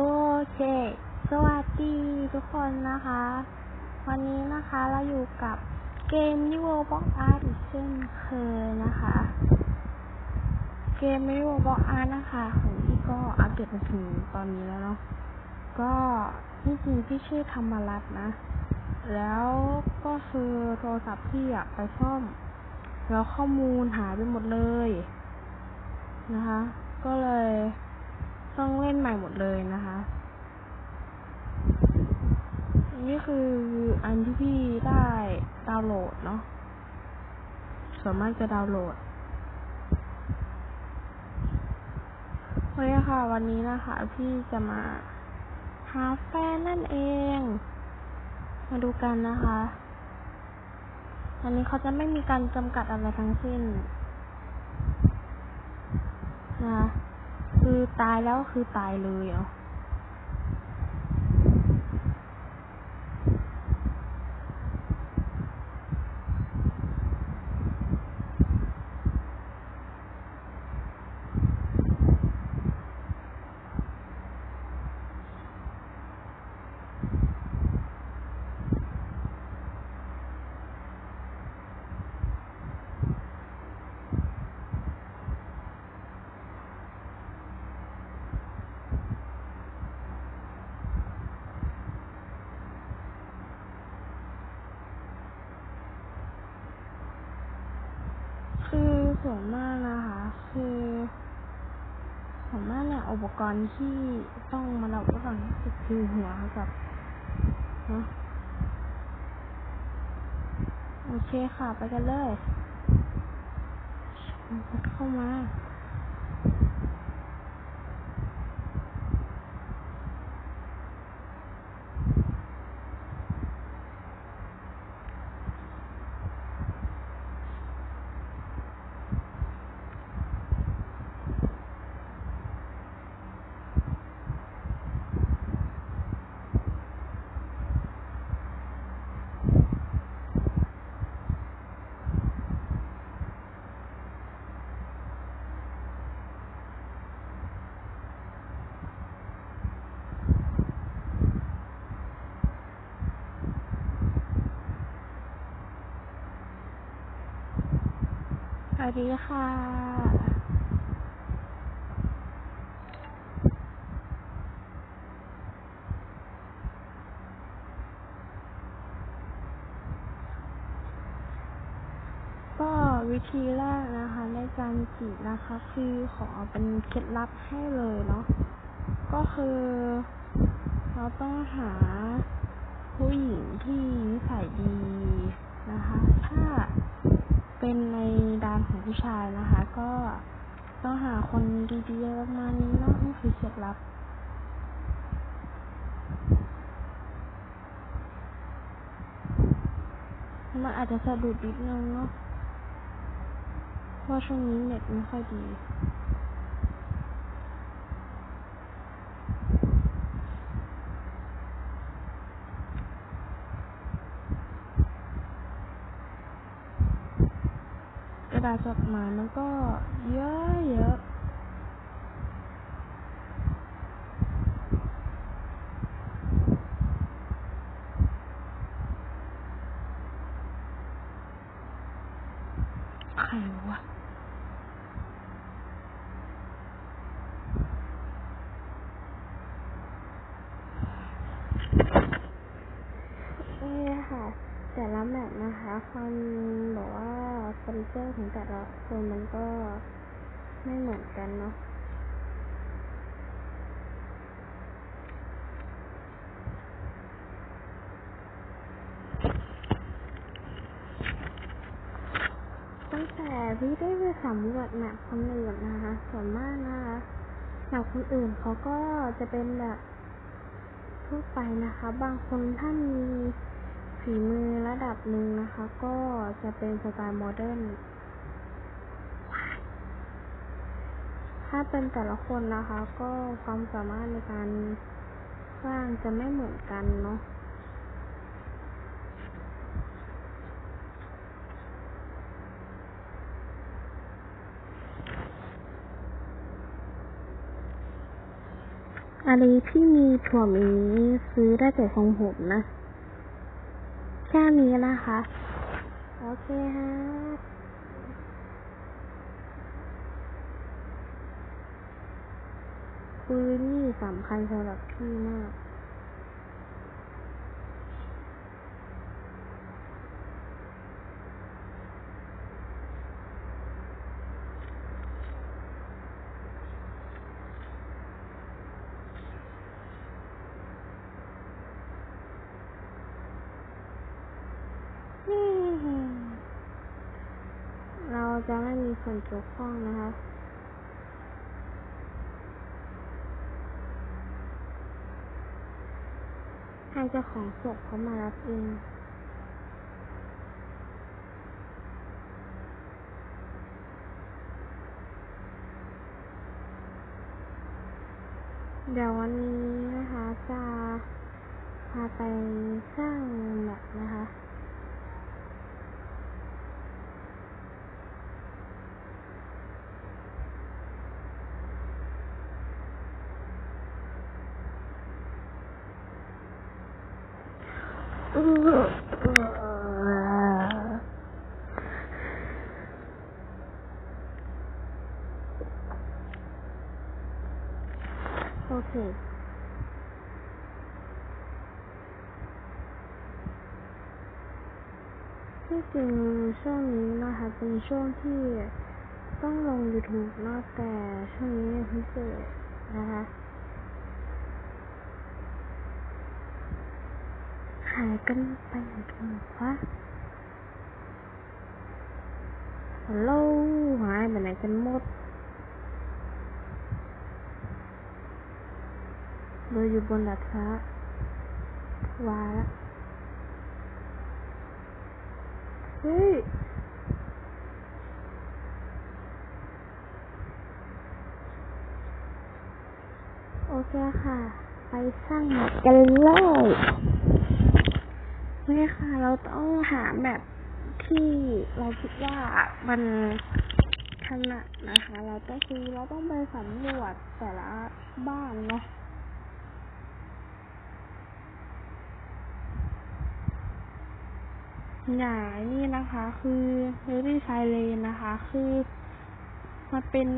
โอเค สวัสดีทุกคนนะคะ วันนี้นะคะเราอยู่กับเกมนิโวบ็อกอาร์ตอีกเช่นเคยนะคะ เกมนิโวบ็อกอาร์ตนะคะของพี่ก็อัปเดตมาถึงตอนนี้แล้วเนาะ ก็ที่จริงพี่ชื่อธรรมรัตน์นะ แล้วก็คือโทรศัพท์พี่อะไปซ่อม แล้วข้อมูลหายไปหมดเลยนะคะ ก็เลยต้องเล่นใหม่หมดเลยนะคะ นี่คืออันที่พี่ได้ดาวน์โหลดเนาะ ส่วนมากจะดาวน์โหลดโอเคค่ะ วันนี้นะคะ พี่จะมาหาแฟนนั่นเอง มาดูกันนะคะอันนี้เขาจะไม่มีการจำกัดอะไรทั้งสิ้นนะคือตายแล้วคือตายเลยเอคือ ส่วนมากนะคะ คือส่วนมากเนี่ยอุปกรณ์ที่ต้องมารับไว้ก่อนก็คือหัวกับเนาะโอเคค่ะ ไปกันเลย เข้ามา สวัสดีค่ะ ก็วิธีแรกนะคะในการจีบนะคะ คือขอเป็นเคล็ดลับให้เลยเนาะก็คือ เราต้องหาผู้หญิงที่นิสัยดีนะคะ ถ้าเป็นในด้านของผู้ชายนะคะ ก็ ต้องหาคนดีๆประมาณนี้เนาะนี่คือเคล็ดลับมันอาจจะสะดุดนิดนึงเนาะเพราะช่วงนี้เน็ตไม่ค่อยดี กาษจดหมายมันก็เยอะเยอะ ใครวะ นี่ค่ะ แต่ละแมปนะคะความแบบว่าเฟอร์นิเจอร์ ของแต่ละคนมันก็ไม่เหมือนกันเนาะตั้งแต่พี่ได้ไปสำรวจแมปคนอื่นนะคะส่วนมากนะคะแมปคนอื่นเขาก็จะเป็นแบบทั่วไปนะคะ บางคนถ้ามีฝีมือระดับหนึ่งนะคะ ก็จะเป็นสไตล์โมเดิร์น ถ้าเป็นแต่ละคนนะคะ ก็ความสามารถในการสร้างจะไม่เหมือนกันเนาะอะไรที่มีถั่วมีซื้อได้แต่ทรงผมนะ แค่นี้นะคะ โอเคฮะ ปืนนี่สำคัญสำหรับพี่มาก เราจะไม่มีส่วนเกี่ยวข้องนะคะ ให้เจ้าของศพเขามารับเองเดี๋ยววันนี้นะคะจะพาไปสร้างแบบนะคะ โอเคที่จริงช่วงนี้นะคะเป็นช่วงที่ต้องลง YouTube เนอกแต่ช่วงนี้พิเศษนะคะายกันไปไหนกันหมดวะฮัลโหลหายไปไหนกันหมดเราอยู่บนดาดฟ้าวาละเฮ้ยโอเคค่ะ ไปสร้างแมปกันเลย โอเคค่ะ เราต้องหาแบบที่เราคิดว่ามันถนัดนะคะ เราก็คือเราต้องไปสำรวจแต่ละบ้านเนาะอย่างนี้นะคะคือเฮรี่ไซเลนนะคะ คือมันเป็น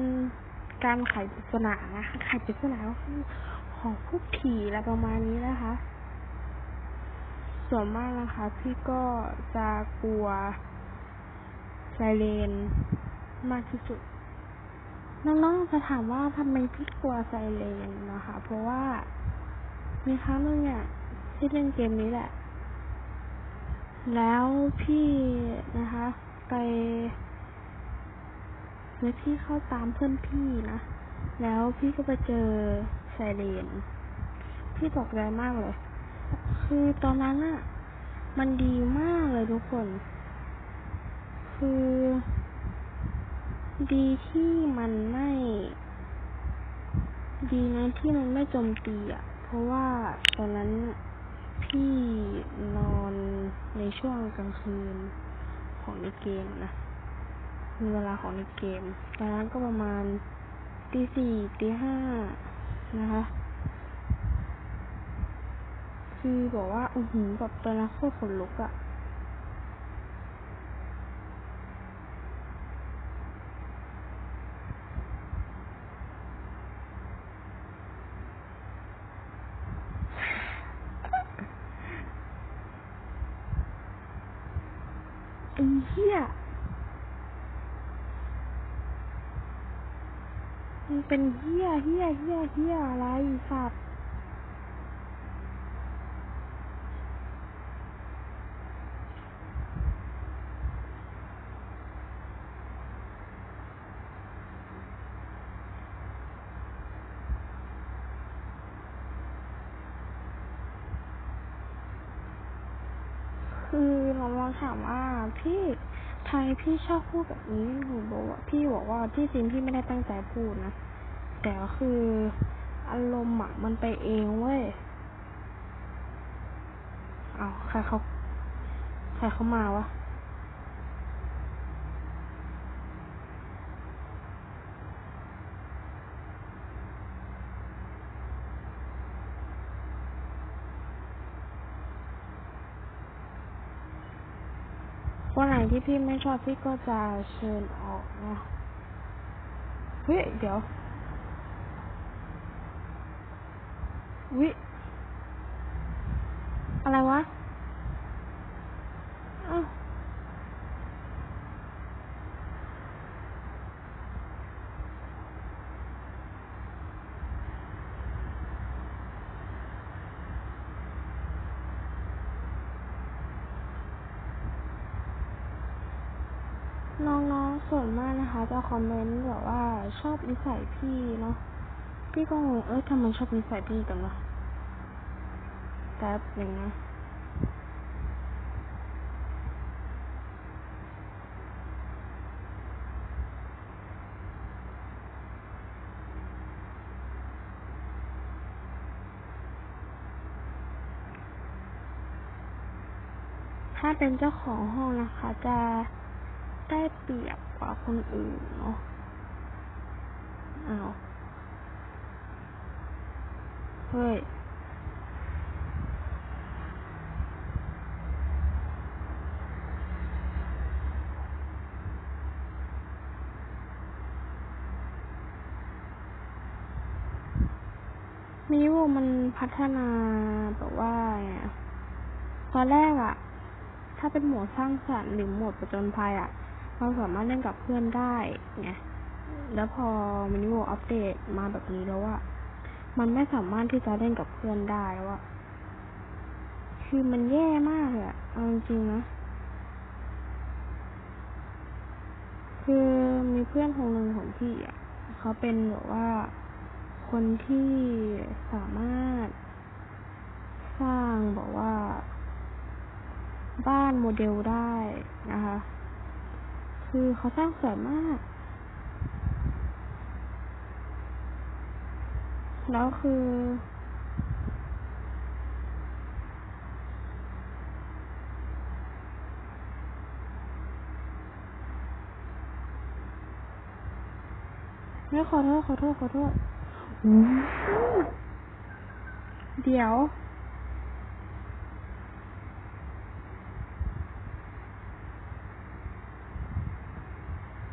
การไขปริศนานะคะไขปริศนาก็คือของพวกผีอะไรประมาณนี้นะคะ ส่วนมากนะคะ พี่ก็จะกลัวไซเลนมากที่สุด น้องๆจะถามว่าทำไมพี่กลัวไซเลนนะคะ เพราะว่ามีครั้งหนึงอะที่เล่นเกมนี้แหละ แล้วพี่นะคะ ไปแล้วพี่เข้าตามเพื่อนพี่นะ แล้วพี่ก็ไปเจอไซเรนพี่ตกใจมากเลย คือตอนนั้นอะมันดีมากเลยทุกคน คือ ดีที่มันไม่ ดีนะที่มันไม่โจมตีอะเพราะว่าตอนนั้นพี่นอนในช่วงกลางคืนของในเกมนะมีเวลาของในเกม ตอนนั้นก็ประมาณตีสี่ตีห้านะคะ คือบอกว่าอือหือแบบตอนนั้นโคตรขนลุกอะไอ้เหี้ยมันเป็นเหี้ยเหี้ยเหี้ยเหี้ยอะไรสัตว์คือเราลองถามว่าพี่ทำไมพี่ชอบพูดแบบนี้หนูบอกว่าพี่บอกว่าที่จริงพี่ไม่ได้ตั้งใจพูดนะแต่ก็คืออารมณ์อะมันไปเองเว้ยเอาใครเขาใครเขามาวะ คนไหนที่พี่ไม่ชอบพี่ก็จะเชิญออกนะ เฮ้ย เดี๋ยว วิ อะไรวะ น้องๆส่วนมากนะคะ จะคอมเมนต์แบบว่าชอบนิสัยพี่เนาะพี่ก็งงเอ้ยทำไมชอบนิสัยพี่กันวะแป๊บหนึ่งนะถ้าเป็นเจ้าของห้องนะคะ จะ ได้เปรียบกว่าคนอื่นเนาะอ้าวเฮ้ยมิวมันพัฒนาแบบว่าตอนแรกอะถ้าเป็นหมวดสร้างสรรค์หรือหมวดประจนภัยอะ เราสามารถเล่นกับเพื่อนได้ไงแล้วพอมินิโมอัปเดตมาแบบนี้แล้วอะมันไม่สามารถที่จะเล่นกับเพื่อนได้แล้วอะคือมันแย่มากเลยอะเอาจริงๆนะ คือมีเพื่อนคนหนึ่งของพี่อะเขาเป็นแบบว่าคนที่สามารถ สร้างแบบว่า บ้านโมเดลได้นะคะ คือเขาสร้างสวยมาก แล้วคือ ไม่ขอโทษขอโทษขอโทษเดี๋ยว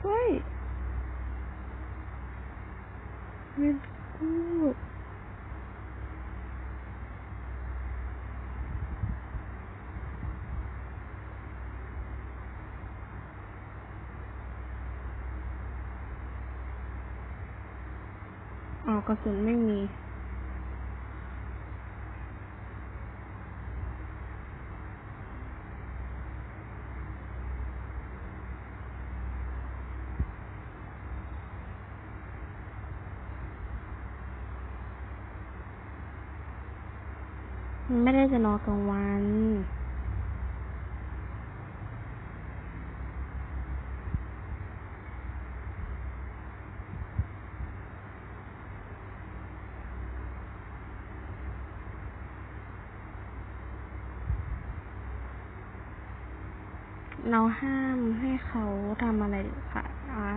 เฮ้ย เงินกู้อ๋อกระสุนไม่มี ไม่ได้จะนอนกลางวันเราห้ามให้เขาทำอะไรเด็ดขาดนะคะ